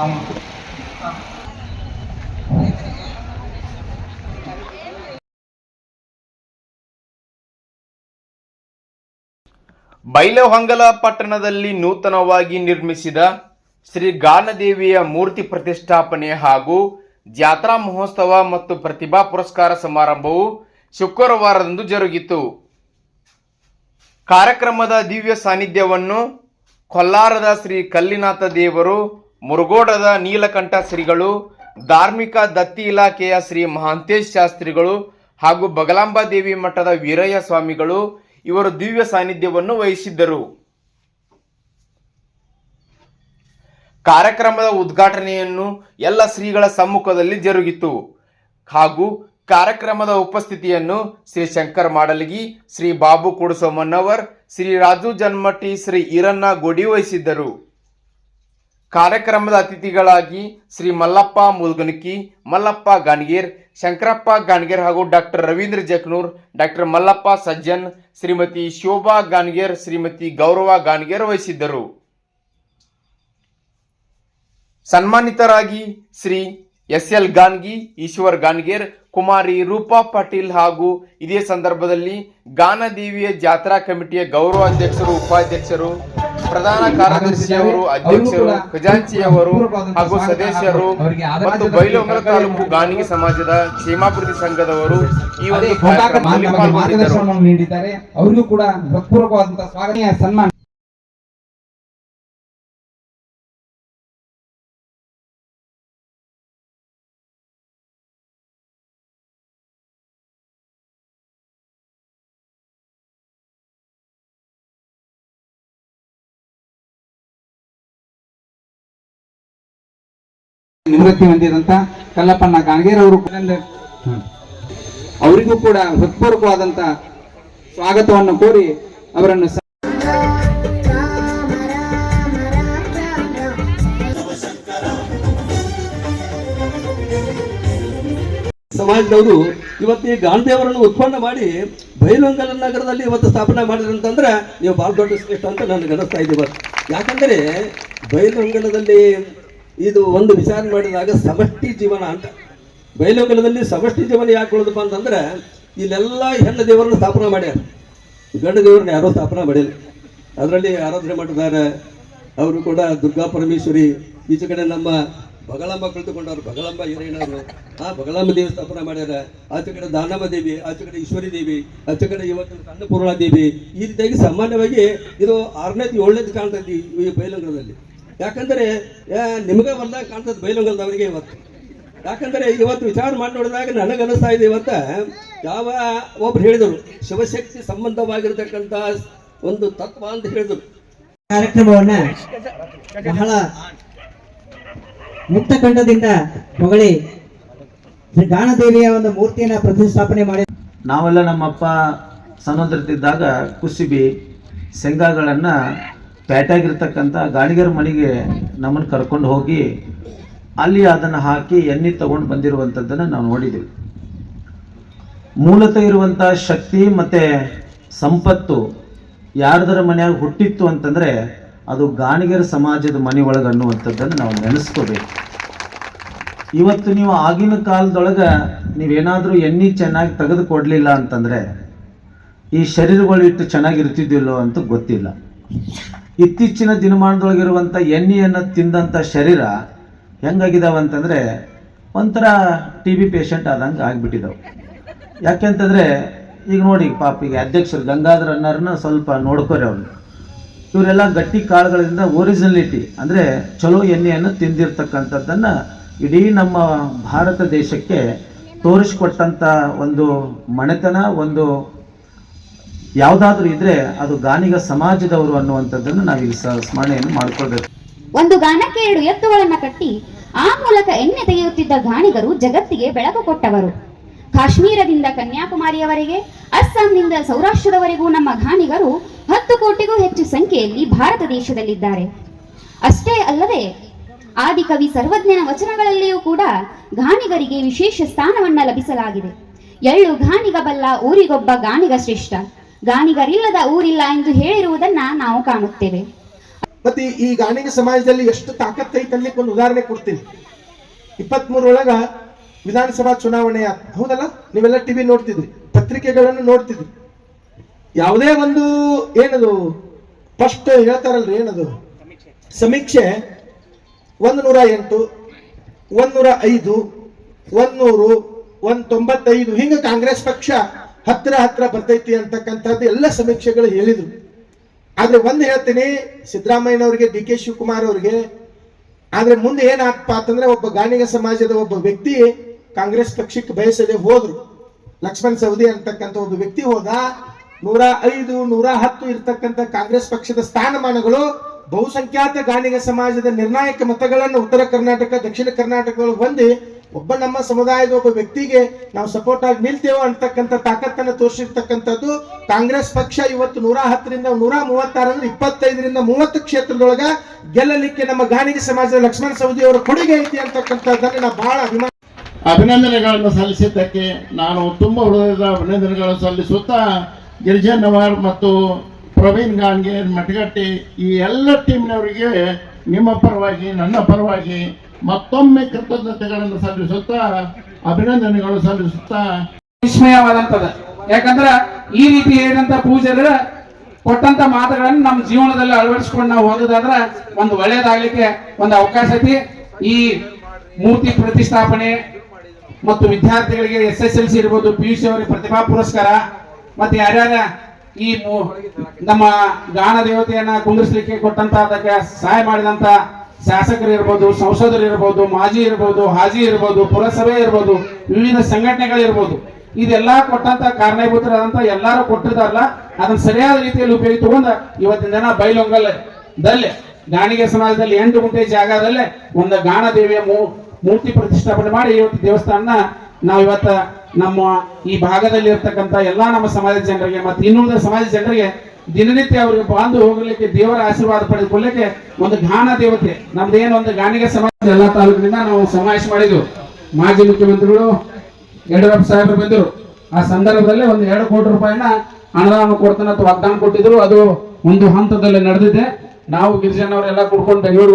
ಬೈಲಹೊಂಗಲ ಪಟ್ಟಣದಲ್ಲಿ ನೂತನವಾಗಿ ನಿರ್ಮಿಸಿದ ಶ್ರೀ ಗಾನದೇವಿಯ ಮೂರ್ತಿ ಪ್ರತಿಷ್ಠಾಪನೆ ಹಾಗೂ ಜಾತ್ರಾ ಮಹೋತ್ಸವ ಮತ್ತು ಪ್ರತಿಭಾ ಪುರಸ್ಕಾರ ಸಮಾರಂಭವು ಶುಕ್ರವಾರದಂದು ಜರುಗಿತು. ಕಾರ್ಯಕ್ರಮದ ದಿವ್ಯ ಸಾನ್ನಿಧ್ಯವನ್ನು ಕೊಲ್ಲಾರದ ಶ್ರೀ ಕಲ್ಲಿನಾಥ ದೇವರು ಮುರುಗೋಡದ ನೀಲಕಂಠ ಶ್ರೀಗಳು, ಧಾರ್ಮಿಕ ದತ್ತಿ ಇಲಾಖೆಯ ಶ್ರೀ ಮಹಾಂತೇಶ್ ಶಾಸ್ತ್ರಿಗಳು ಹಾಗೂ ಬಗಲಾಂಬ ದೇವಿ ಮಠದ ವೀರಯ್ಯ ಸ್ವಾಮಿಗಳು ಇವರು ದಿವ್ಯ ಸಾನ್ನಿಧ್ಯವನ್ನು ವಹಿಸಿದ್ದರು. ಕಾರ್ಯಕ್ರಮದ ಉದ್ಘಾಟನೆಯನ್ನು ಎಲ್ಲ ಶ್ರೀಗಳ ಸಮ್ಮುಖದಲ್ಲಿ ಜರುಗಿತು. ಹಾಗೂ ಕಾರ್ಯಕ್ರಮದ ಉಪಸ್ಥಿತಿಯನ್ನು ಶ್ರೀ ಶಂಕರ್ ಮಾಡಲಗಿ, ಶ್ರೀ ಬಾಬು ಕುಡಸೋಮನ್ನವರ್ ಶ್ರೀ ರಾಜು ಜನ್ಮಟ್ಟಿ ಶ್ರೀ ಈರಣ್ಣ ಗೋಡಿ ವಹಿಸಿದ್ದರು. ಕಾರ್ಯಕ್ರಮದ ಅತಿಥಿಗಳಾಗಿ ಶ್ರೀ ಮಲ್ಲಪ್ಪ ಮುಲ್ಗನಕಿ, ಮಲ್ಲಪ್ಪ ಗಾಣಗೀರ್, ಶಂಕರಪ್ಪ ಗಾಣಗೀರ್ ಹಾಗೂ ಡಾಕ್ಟರ್ ರವೀಂದ್ರ ಜಕ್ನೂರ್, ಡಾಕ್ಟರ್ ಮಲ್ಲಪ್ಪ ಸಜ್ಜನ್, ಶ್ರೀಮತಿ ಶೋಭಾ ಗಾಣಗೀರ್, ಶ್ರೀಮತಿ ಗೌರವ ಗಾಣಗೇರ್ ವಹಿಸಿದ್ದರು. ಸನ್ಮಾನಿತರಾಗಿ ಶ್ರೀ ಎಸ್ ಎಲ್ ಗಾನ್ಗಿ ಈಶ್ವರ್ ಗಾನ್ಗೇರ್ ಕುಮಾರಿ ರೂಪಾ ಪಾಟೀಲ್ ಹಾಗೂ ಇದೇ ಸಂದರ್ಭದಲ್ಲಿ ಗಾನದೇವಿಯ ಜಾತ್ರಾ ಕಮಿಟಿಯ ಗೌರವ ಅಧ್ಯಕ್ಷರು ಉಪಾಧ್ಯಕ್ಷರು ಪ್ರಧಾನ ಕಾರ್ಯದರ್ಶಿಯವರು ಅಧ್ಯಕ್ಷರು ಖಜಾಂಚಿಯವರು ಹಾಗೂ ಸದಸ್ಯರು ಮತ್ತು ಬೈಲಹೊಂಗಲ ತಾಲೂಕು ಗಾನಿಗೆ ಸಮಾಜದ ಕ್ಷೇಮಾಭಿವೃದ್ಧಿ ಸಂಘದವರು ಈ ಒಂದು ಕಾರ್ಯಕ್ರಮದಲ್ಲಿ ಪಾಲ್ಗೊಂಡಿದ್ದರು. ನೀಡಿದ್ದಾರೆ. ಅವರಿಗೂ ಕೂಡ ಹೃತ್ಪೂರ್ವಕವಾದಂತಹ ಸ್ವಾಗತ ಸನ್ಮಾನ ನಿವೃತ್ತಿ ಹೊಂದಿದಂತ ಕಲ್ಲಪ್ಪಣ್ಣ ಗಾಣಗೇರ್ ಅವರು ಅವರಿಗೂ ಕೂಡ ಹೃತ್ಪೂರ್ವಕವಾದಂತ ಸ್ವಾಗತವನ್ನು ಕೋರಿ ಅವರನ್ನು ಸಮಾಜದವರು ಇವತ್ತು ಈ ಗಾಂಧಿಯವರನ್ನು ಉತ್ಪನ್ನ ಮಾಡಿ ಬೈಲಂಗಲ ನಗರದಲ್ಲಿ ಇವತ್ತು ಸ್ಥಾಪನೆ ಮಾಡಿದ್ರಂತಂದ್ರೆ ನೀವು ಬಹಳ ದೊಡ್ಡ ಶ್ರೇಷ್ಠ ಅಂತ ನನಗೆ ಅನಿಸ್ತಾ ಇದೆ ಇವತ್ತು. ಯಾಕಂದರೆ ಬೈಲೊಂಗಲದಲ್ಲಿ ಇದು ಒಂದು ವಿಚಾರ ಮಾಡಿದಾಗ ಸಮಷ್ಟಿ ಜೀವನ ಅಂತ. ಬೈಲೊಂಗಲದಲ್ಲಿ ಸಮಷ್ಟಿ ಜೀವನ ಯಾಕೆ ಉಳಿದಪ್ಪ ಅಂತಂದ್ರೆ, ಇಲ್ಲೆಲ್ಲ ಹೆಣ್ಣು ದೇವರನ್ನ ಸ್ಥಾಪನೆ ಮಾಡ್ಯಾರ. ಗಂಡು ದೇವರನ್ನ ಯಾರೋ ಸ್ಥಾಪನೆ ಮಾಡಿಲ್ಲ. ಅದರಲ್ಲಿ ಆರಾಧನೆ ಮಾಡಿದ್ದಾರೆ. ಅವರು ಕೂಡ ದುರ್ಗಾ ಪರಮೇಶ್ವರಿ, ಈಚೆ ಕಡೆ ನಮ್ಮ ಬಗಳಂಬ ಕಳೆದುಕೊಂಡವ್ರು ಬಗಳಂಬ ಹಿರೇನವರು. ಆ ಬಗಳಮ್ಮ ದೇವಿ ಸ್ಥಾಪನೆ ಮಾಡ್ಯಾರ. ಆಚೆ ಕಡೆ ದಾನಮ್ಮ ದೇವಿ, ಆಚೆ ಕಡೆ ಈಶ್ವರಿ ದೇವಿ, ಆಚೆ ಕಡೆ ಇವತ್ತಿನ ಅನ್ನಪೂರ್ಣ ದೇವಿ. ಈ ರೀತಿಯಾಗಿ ಸಾಮಾನ್ಯವಾಗಿ ಇದು ಆರನೇದು ಏಳನೇದು ಕಾಣ್ತೈತಿ ಈ ಬೈಲಂಗಲದಲ್ಲಿ ಯಾಕಂದರೆ ನಿಮಗೆ ಬಂದಾಗ ಕಾಣ್ತದೆ ಬೈಲಂಗಲದವರಿಗೆ ಇವತ್ತು. ಯಾಕಂದರೆ ಇವತ್ತು ವಿಚಾರ ಮಾಡಿ ನೋಡಿದಾಗ ನನಗೆ ಅನಿಸ್ತಾ ಇದೆ ಇವತ್ತ ಯಾವ ಒಬ್ರು ಹೇಳಿದರು ಶಿವಶಕ್ತಿ ಸಂಬಂಧವಾಗಿರತಕ್ಕಂತ ಒಂದು ತತ್ವ ಅಂತ ಹೇಳಿದರು. ಕಾರ್ಯಕ್ರಮವನ್ನ ಬಹಳ ಮುಕ್ತ ಕಂಠದಿಂದ ಹೊಗಳಿ ಶ್ರೀ ಗಾಣದೇವಿಯ ಒಂದು ಮೂರ್ತಿಯನ್ನ ಪ್ರತಿಷ್ಠಾಪನೆ ಮಾಡಿ ನಾವೆಲ್ಲ ನಮ್ಮಪ್ಪ ಸಣ್ಣದ್ರತಿದ್ದಾಗ ಕುಸಿಬಿ ಶೇಂಗಾಗಳನ್ನು ಪೇಟೆಯಾಗಿರ್ತಕ್ಕಂಥ ಗಾಣಿಗರ ಮನೆಗೆ ನಮ್ಮನ್ನು ಕರ್ಕೊಂಡು ಹೋಗಿ ಅಲ್ಲಿ ಅದನ್ನು ಹಾಕಿ ಎಣ್ಣೆ ತಗೊಂಡು ಬಂದಿರುವಂಥದ್ದನ್ನು ನಾವು ನೋಡಿದ್ದೀವಿ. ಮೂಲತಃ ಇರುವಂಥ ಶಕ್ತಿ ಮತ್ತು ಸಂಪತ್ತು ಯಾರ್ದರ ಮನೆಯಾಗ ಹುಟ್ಟಿತ್ತು ಅಂತಂದರೆ ಅದು ಗಾಣಿಗರ ಸಮಾಜದ ಮನೆ ಒಳಗೆ ಅನ್ನುವಂಥದ್ದನ್ನು ನಾವು ನೆನೆಸ್ಕೋಬೇಕು. ಇವತ್ತು ನೀವು ಆಗಿನ ಕಾಲದೊಳಗೆ ನೀವೇನಾದರೂ ಎಣ್ಣೆ ಚೆನ್ನಾಗಿ ತೆಗೆದು ಕೊಡಲಿಲ್ಲ ಅಂತಂದರೆ ಈ ಶರೀರಗಳು ಇಟ್ಟು ಚೆನ್ನಾಗಿರ್ತಿದ್ದಿಲ್ಲೋ ಅಂತ ಗೊತ್ತಿಲ್ಲ. ಇತ್ತೀಚಿನ ದಿನಮಾನದೊಳಗಿರುವಂಥ ಎಣ್ಣೆಯನ್ನು ತಿಂದಂಥ ಶರೀರ ಹೆಂಗಾಗಿದಾವೆ ಅಂತಂದರೆ ಒಂಥರ ಟಿ ಬಿ ಪೇಷಂಟ್ ಆದಂಗೆ ಆಗಿಬಿಟ್ಟಿದ್ದಾವೆ ಯಾಕೆಂತಂದರೆ ಈಗ ನೋಡಿ ಪಾಪ ಈಗ ಅಧ್ಯಕ್ಷರು ಗಂಗಾಧರ್ ಅನ್ನೋರನ್ನ ಸ್ವಲ್ಪ ನೋಡ್ಕೋರಿ ಅವ್ರು. ಇವರೆಲ್ಲ ಗಟ್ಟಿ ಕಾಳುಗಳಿಂದ ಒರಿಜಿನಲಿಟಿ ಅಂದರೆ ಚಲೋ ಎಣ್ಣೆಯನ್ನು ತಿಂದಿರ್ತಕ್ಕಂಥದ್ದನ್ನು ಇಡೀ ನಮ್ಮ ಭಾರತ ದೇಶಕ್ಕೆ ತೋರಿಸ್ಕೊಟ್ಟಂಥ ಒಂದು ಮನೆತನ, ಒಂದು ಯಾವುದಾದ್ರೂ ಇದ್ರೆ ಅದು ಗಾನಿಗ ಸಮಾಜದವರು ಅನ್ನುವಂಥದ್ದನ್ನು ನಾವು ಸ ಸ್ಮರಣೆಯನ್ನು ಮಾಡ್ಕೊಳ್ಬೇಕು. ಒಂದು ಗಾನಕ್ಕೆ ಎರಡು ಎತ್ತುಗಳನ್ನ ಕಟ್ಟಿ, ಆ ಮೂಲಕ ಎಣ್ಣೆ ತೆಗೆಯುತ್ತಿದ್ದ ಗಾಣಿಗರು ಜಗತ್ತಿಗೆ ಬೆಳಕು ಕೊಟ್ಟವರು. ಕಾಶ್ಮೀರದಿಂದ ಕನ್ಯಾಕುಮಾರಿಯವರೆಗೆ, ಅಸ್ಸಾಂನಿಂದ ಸೌರಾಷ್ಟ್ರದವರೆಗೂ ನಮ್ಮ ಗಾನಿಗರು ಹತ್ತು ಕೋಟಿಗೂ ಹೆಚ್ಚು ಸಂಖ್ಯೆಯಲ್ಲಿ ಭಾರತ ದೇಶದಲ್ಲಿದ್ದಾರೆ. ಅಷ್ಟೇ ಅಲ್ಲದೆ, ಆದಿಕವಿ ಸರ್ವಜ್ಞನ ವಚನಗಳಲ್ಲಿಯೂ ಕೂಡ ಗಾನಿಗರಿಗೆ ವಿಶೇಷ ಸ್ಥಾನವನ್ನ ಲಭಿಸಲಾಗಿದೆ. ಎಳ್ಳು ಗಾಣಿಗ ಬಲ್ಲ ಊರಿಗೊಬ್ಬ ಗಾಣಿಗ ಶ್ರೇಷ್ಠ. ಗಾಣಿಗರಿಲ್ಲದ ಊರಿಲ್ಲ ಎಂದು ಹೇಳಿರುವುದನ್ನ ನಾವು ಕಾಣುತ್ತೇವೆ. ಮತ್ತೆ ಈ- ಗಾಣಿಗೆ ಸಮಾಜದಲ್ಲಿ ಎಷ್ಟು ತಾಕತ್ತೈತೆ ಅನ್ಲಿಕ್ಕೆ ಒಂದು ಉದಾಹರಣೆ ಕೊಡ್ತೀನಿ. ಇಪ್ಪತ್ಮೂರೊಳಗ ವಿಧಾನಸಭಾ ಚುನಾವಣೆಯ. ಹೌದಲ್ಲ? ನೀವೆಲ್ಲ ಟಿವಿ ನೋಡ್ತಿದ್ರಿ, ಪತ್ರಿಕೆಗಳನ್ನು ನೋಡ್ತಿದ್ರಿ. ಯಾವುದೇ ಒಂದು ಏನದು ಫಸ್ಟ್ ಹೇಳ್ತಾರಲ್ರಿ ಏನದು? ಸಮೀಕ್ಷೆ ಒಂದು ನೂರ ಎಂಟು ಒಂದ್ ನೂರ ಐದು ಒಂದ್ ನೂರು ಒಂದ್ ತೊಂಬತ್ತೈದು, ಹಿಂಗ ಕಾಂಗ್ರೆಸ್ ಪಕ್ಷ ಹತ್ರ ಹತ್ರ ಬರ್ತೈತಿ ಅಂತಕ್ಕಂಥದ್ದು ಎಲ್ಲ ಸಮೀಕ್ಷೆಗಳು ಹೇಳಿದರು. ಆದ್ರೆ ಒಂದು ಹೇಳ್ತೀನಿ, ಸಿದ್ದರಾಮಯ್ಯನವ್ರಿಗೆ, ಡಿ ಕೆ ಶಿವಕುಮಾರ್ ಅವ್ರಿಗೆ, ಆದ್ರೆ ಮುಂದೆ ಏನಾಗ್ತಪ್ಪ ಅಂತಂದ್ರೆ ಒಬ್ಬ ಗಾಣಿಗ ಸಮಾಜದ ಒಬ್ಬ ವ್ಯಕ್ತಿ ಕಾಂಗ್ರೆಸ್ ಪಕ್ಷಕ್ಕೆ ಬಯಸದೆ ಹೋದ್ರು. ಲಕ್ಷ್ಮಣ್ ಸವದಿ ಅಂತಕ್ಕಂಥ ಒಬ್ಬ ವ್ಯಕ್ತಿ ಹೋದ, ನೂರ ಐದು, ನೂರ ಹತ್ತು ಇರತಕ್ಕಂಥ ಕಾಂಗ್ರೆಸ್ ಪಕ್ಷದ ಸ್ಥಾನಮಾನಗಳು, ಬಹುಸಂಖ್ಯಾತ ಗಾಣಿಗ ಸಮಾಜದ ನಿರ್ಣಾಯಕ ಮತಗಳನ್ನು ಉತ್ತರ ಕರ್ನಾಟಕ, ದಕ್ಷಿಣ ಕರ್ನಾಟಕಗಳು ಹೊಂದಿ ಒಬ್ಬ ನಮ್ಮ ಸಮುದಾಯದ ಒಬ್ಬ ವ್ಯಕ್ತಿಗೆ ನಾವು ಸಪೋರ್ಟ್ ಆಗಿ ನಿಲ್ತೇವೋ ಅಂತಕ್ಕಂಥ ತಾಕತ್ತನ್ನು ತೋರಿಸಿರ್ತಕ್ಕಂಥದ್ದು ಕಾಂಗ್ರೆಸ್ ಪಕ್ಷ ಇವತ್ತು ನೂರ ಹತ್ತರಿಂದ ನೂರ ಮೂವತ್ತಾರಂದ್ರೆ ಇಪ್ಪತ್ತೈದರಿಂದ ಮೂವತ್ತು ಕ್ಷೇತ್ರದೊಳಗ ಗೆಲ್ಲಲಿಕ್ಕೆ ನಮ್ಮ ಗಾನಿಗೆ ಸಮಾಜದ ಲಕ್ಷ್ಮಣ ಸವದಿ ಅವರ ಕೊಡುಗೆ ಐತಿ ಅಂತಕ್ಕಂಥದ್ದನ್ನು ನಾವು ಬಹಳ ಅಭಿಮಾನ ಅಭಿನಂದನೆಗಳನ್ನು ಸಲ್ಲಿಸಿದ್ದಕ್ಕೆ ನಾನು ತುಂಬ ಹೃದಯದ ಅಭಿನಂದನೆಗಳನ್ನು ಸಲ್ಲಿಸುತ್ತಾ ನವಾರ್ ಮತ್ತು ಪ್ರವೀಣ್ ಗಾನ್ಗೆ ಮಟಗಟ್ಟಿ ಈ ಎಲ್ಲ ಟೀಮ್ನವರಿಗೆ ನಿಮ್ಮ ಪರವಾಗಿ, ನನ್ನ ಪರವಾಗಿ ಮತ್ತೊಮ್ಮೆ ಕೃತಜ್ಞತೆಗಳನ್ನು ಸಲ್ಲಿಸುತ್ತಾ, ಅಭಿನಂದನೆಗಳು ಸಲ್ಲಿಸುತ್ತಾ. ವಿಸ್ಮಯವಾದಂತದ ಯಾಕಂದ್ರ ಈ ರೀತಿ ಏನಂತ ಪೂಜೆಗಳ ಕೊಟ್ಟಂತ ಮಾತುಗಳನ್ನು ನಮ್ಮ ಜೀವನದಲ್ಲಿ ಅಳವಡಿಸ್ಕೊಂಡು ನಾವು ಹೋಗೋದಾದ್ರ ಒಂದು ಒಳ್ಳೇದಾಗ್ಲಿಕ್ಕೆ ಒಂದು ಅವಕಾಶ ಐತಿ. ಈ ಮೂರ್ತಿ ಪ್ರತಿಷ್ಠಾಪನೆ ಮತ್ತು ವಿದ್ಯಾರ್ಥಿಗಳಿಗೆ ಎಸ್ ಎಸ್ ಎಲ್ ಸಿ ಇರ್ಬೋದು, ಪಿ ಯು ಸಿ ಅವರಿಗೆ ಪ್ರತಿಭಾ ಪುರಸ್ಕಾರ, ಮತ್ತೆ ಯಾರ್ಯಾರ ಈ ನಮ್ಮ ಗಾನ ದೇವತೆಯನ್ನ ಕುಂದಿರ್ಸ್ಲಿಕ್ಕೆ ಕೊಟ್ಟಂತ ಅದಕ್ಕೆ ಸಹಾಯ ಮಾಡಿದಂತ ಶಾಸಕರು ಇರ್ಬೋದು, ಸಂಸದರು ಇರ್ಬೋದು, ಮಾಜಿ ಇರ್ಬೋದು, ಹಾಜಿ ಇರ್ಬೋದು, ಪುರಸಭೆ ಇರ್ಬೋದು, ವಿವಿಧ ಸಂಘಟನೆಗಳಿರ್ಬೋದು ಇದೆಲ್ಲ ಕೊಟ್ಟಂತ ಕಾರಣೀಭೂತರಾದಂತ ಎಲ್ಲರೂ ಕೊಟ್ಟಿದಾರಲ್ಲ ಅದನ್ನ ಸರಿಯಾದ ರೀತಿಯಲ್ಲಿ ಉಪಯೋಗ ತಗೊಂಡ ಇವತ್ತಿನ ದಿನ ಬೈಲೊಂಗಲ್ ದಲ್ಲೇ, ಗಾಣಿಗೆ ಸಮಾಜದಲ್ಲಿ ಎಂಟು ಗುಂಟೆ ಜಾಗದಲ್ಲೇ ಒಂದು ಗಾಣ ದೇವಿಯ ಮೂರ್ತಿ ಪ್ರತಿಷ್ಠಾಪನೆ ಮಾಡಿ ಇವತ್ತು ದೇವಸ್ಥಾನ ನಾವು ಇವತ್ತ ನಮ್ಮ ಈ ಭಾಗದಲ್ಲಿ ಇರ್ತಕ್ಕಂಥ ಎಲ್ಲಾ ನಮ್ಮ ಸಮಾಜದ ಜನರಿಗೆ ಮತ್ತು ಇನ್ನುಳಿದ ಸಮಾಜ ಜನರಿಗೆ ದಿನನಿತ್ಯ ಅವರಿಗೆ ಬಾಂಧು ಹೋಗಲಿಕ್ಕೆ ದೇವರ ಆಶೀರ್ವಾದ ಪಡೆದುಕೊಳ್ಳಿಕ್ಕೆ ಒಂದು ಗಾನ ದೇವತೆ, ನಮ್ದೇನು ಒಂದು ಗಾಣಿಗೆ ಸಮಾಜ ಎಲ್ಲಾ ತಾಲೂಕಿನಿಂದ ನಾವು ಸಮಾವೇಶ ಮಾಡಿದ್ವು ಮಾಜಿ ಮುಖ್ಯಮಂತ್ರಿಗಳು, ಯಡಿಯೂರಪ್ಪ ಸಾಹೇಬರು ಬಂದರು. ಆ ಸಂದರ್ಭದಲ್ಲಿ ಒಂದು ಎರಡು ಕೋಟಿ ರೂಪಾಯಿನ ಅನುದಾನ ಕೊಡ್ತಾನೆ ಅಥವಾ ವಾಗ್ದಾನ ಕೊಟ್ಟಿದ್ರು. ಅದು ಒಂದು ಹಂತದಲ್ಲಿ ನಡೆದಿದೆ. ನಾವು ಗಿರಿಜನವರೆಲ್ಲ ಕೂಡ್ಕೊಂಡು ಬೆಂಗಳೂರು